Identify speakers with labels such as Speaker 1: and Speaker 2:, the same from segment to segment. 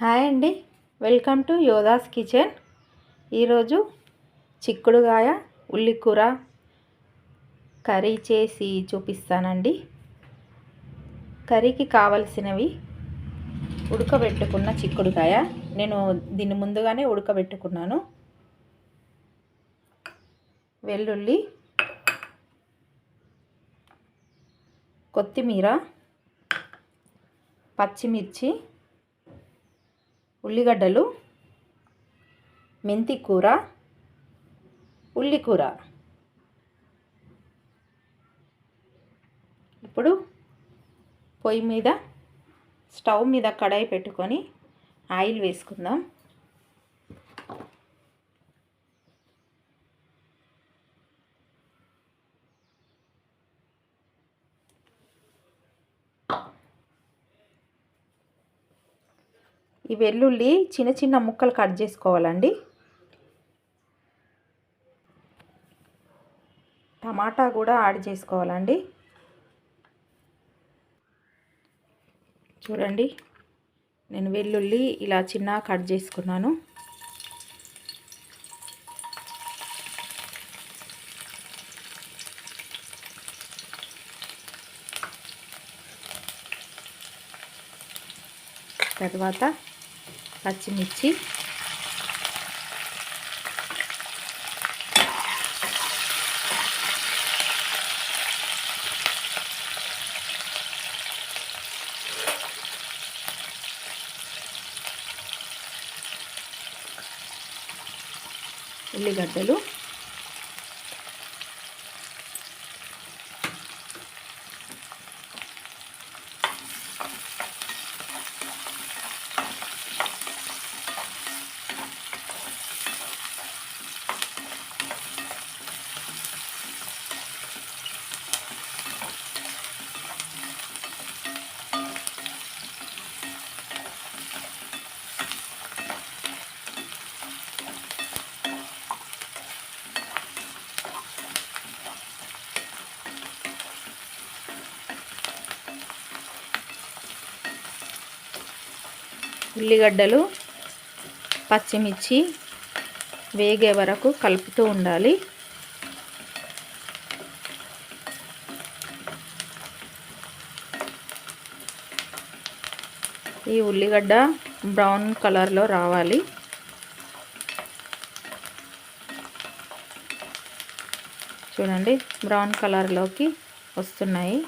Speaker 1: Hi అండి. Welcome to Yodhas kitchen. ఈరోజు చిక్కుడుగాయ ఉల్లికూర కర్రీ చేసి చూపిస్తానండి. కర్రీకి కావలసినవి ఉడకబెట్టుకున్న చిక్కుడుకాయ నేను దీన్ని ముందుగానే ఉడకబెట్టుకున్నాను. వెల్లుల్లి కొత్తిమీర పచ్చిమిర్చి ఉల్లిగడ్డలు మెంతి కూర ఉల్లికూర. ఇప్పుడు పొయ్యి మీద స్టవ్ మీద కడాయి పెట్టుకొని ఆయిల్ వేసుకుందాం. ఈ వెల్లుల్లి చిన్న చిన్న ముక్కలు కట్ చేసుకోవాలండి. టమాటా కూడా యాడ్ చేసుకోవాలండి. చూడండి నేను వెల్లుల్లి ఇలా చిన్న కట్ చేసుకున్నాను. తర్వాత పచ్చిమిర్చి. ఉల్లిగడ్డలు. ఉల్లిగడ్డలు పచ్చిమిర్చి వేగే వరకు కలుపుతూ ఉండాలి. ఈ ఉల్లిగడ్డ బ్రౌన్ కలర్లో రావాలి. చూడండి బ్రౌన్ కలర్లోకి వస్తున్నాయి.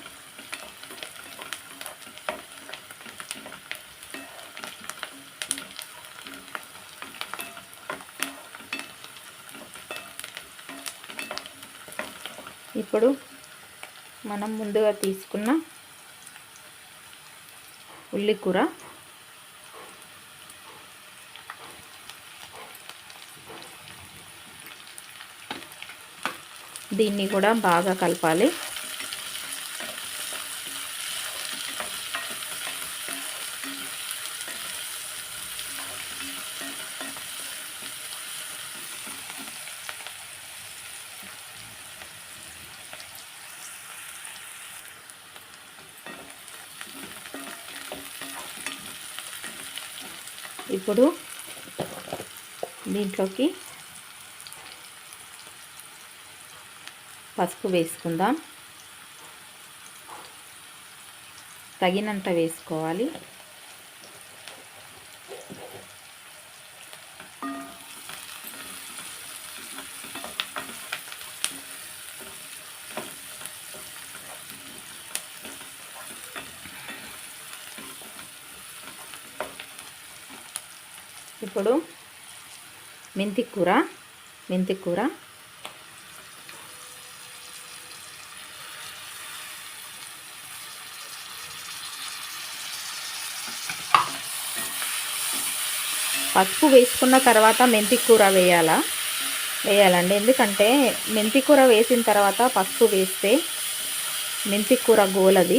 Speaker 1: ఇప్పుడు మనం ముందుగా తీసుకున్న ఉల్లికూర. దీన్ని కూడా బాగా కలపాలి. ఇప్పుడు దీంట్లోకి పసుపు వేసుకుందాం. తగినంత వేసుకోవాలి. ఇప్పుడు మెంతి కూర మెంతి కూర. పసుపు వేసుకున్న తర్వాత మెంతి కూర వేయాలా? వేయాలండి ఎందుకంటే మెంతి కూర వేసిన తర్వాత పసుపు వేస్తే మెంతి కూర గోలది.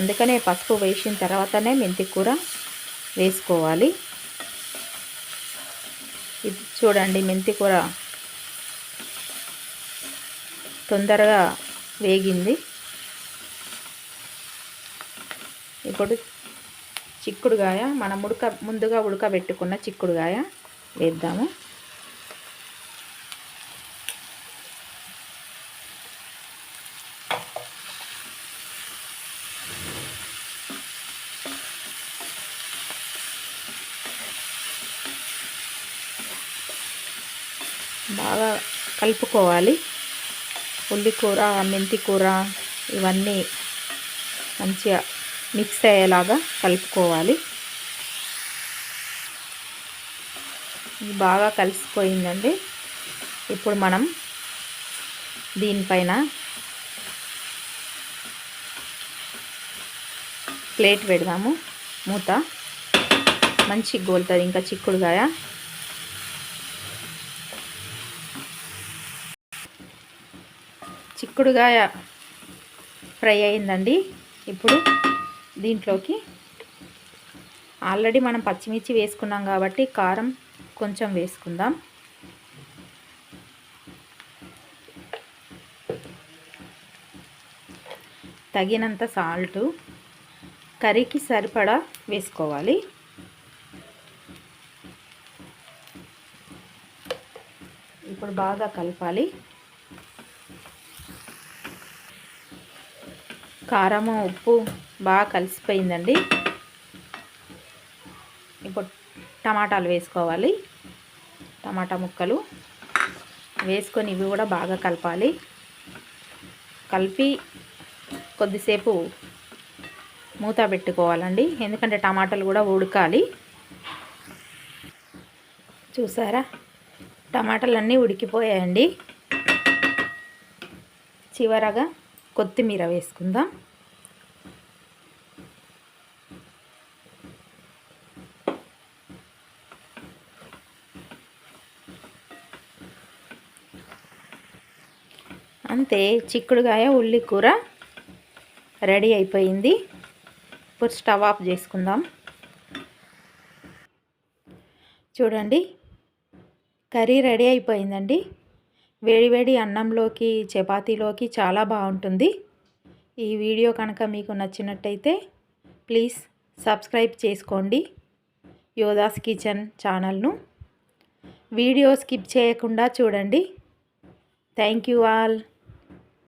Speaker 1: అందుకనే పసుపు వేసిన తర్వాతనే మెంతి కూర వేసుకోవాలి. ఇది చూడండి మెంతి కూర తొందరగా వేగింది. ఇప్పుడు చిక్కుడుగాయ మనం ఉడక ముందుగా ఉడకబెట్టుకున్న చిక్కుడుగాయ వేద్దాము. బాగా కలుపుకోవాలి. ఉల్లి కూర మెంతి కూర ఇవన్నీ మంచిగా మిక్స్ అయ్యేలాగా కలుపుకోవాలి. ఇది బాగా కలిసిపోయిందండి. ఇప్పుడు మనం దీనిపైన ప్లేట్ పెడదాము. మూత. మంచి గోలుతుంది ఇంకా చిక్కుడుగాయ చిక్కుడుగాయ ఫ్రై అయిందండి. ఇప్పుడు దీంట్లోకి ఆల్రెడీ మనం పచ్చిమిర్చి వేసుకున్నాం కాబట్టి కారం కొంచెం వేసుకుందాం. తగినంత సాల్టు కర్రీకి సరిపడా వేసుకోవాలి. ఇప్పుడు బాగా కలపాలి. కారము ఉప్పు బాగా కలిసిపోయిందండి. ఇప్పుడు టమాటాలు వేసుకోవాలి. టమాటా ముక్కలు వేసుకొని ఇవి కూడా బాగా కలపాలి. కలిపి కొద్దిసేపు మూత పెట్టుకోవాలండి. ఎందుకంటే టమాటాలు కూడా ఉడకాలి. చూసారా? టమాటాలన్నీ ఉడికిపోయాయండి. చివరగా కొత్తిమీర వేసుకుందాం. అంతే చిక్కుడుగాయ ఉల్లి కూర రెడీ అయిపోయింది. ఇప్పుడు స్టవ్ ఆఫ్ చేసుకుందాం. చూడండి కర్రీ రెడీ అయిపోయిందండి. వేడివేడి అన్నంలోకి చపాతీలోకి చాలా బాగుంటుంది. ఈ వీడియో కనుక మీకు నచ్చినట్టయితే ప్లీజ్ సబ్స్క్రైబ్ చేసుకోండి. యోదాస్ కిచెన్ ఛానల్ను వీడియో స్కిప్ చేయకుండా చూడండి. Thank you all.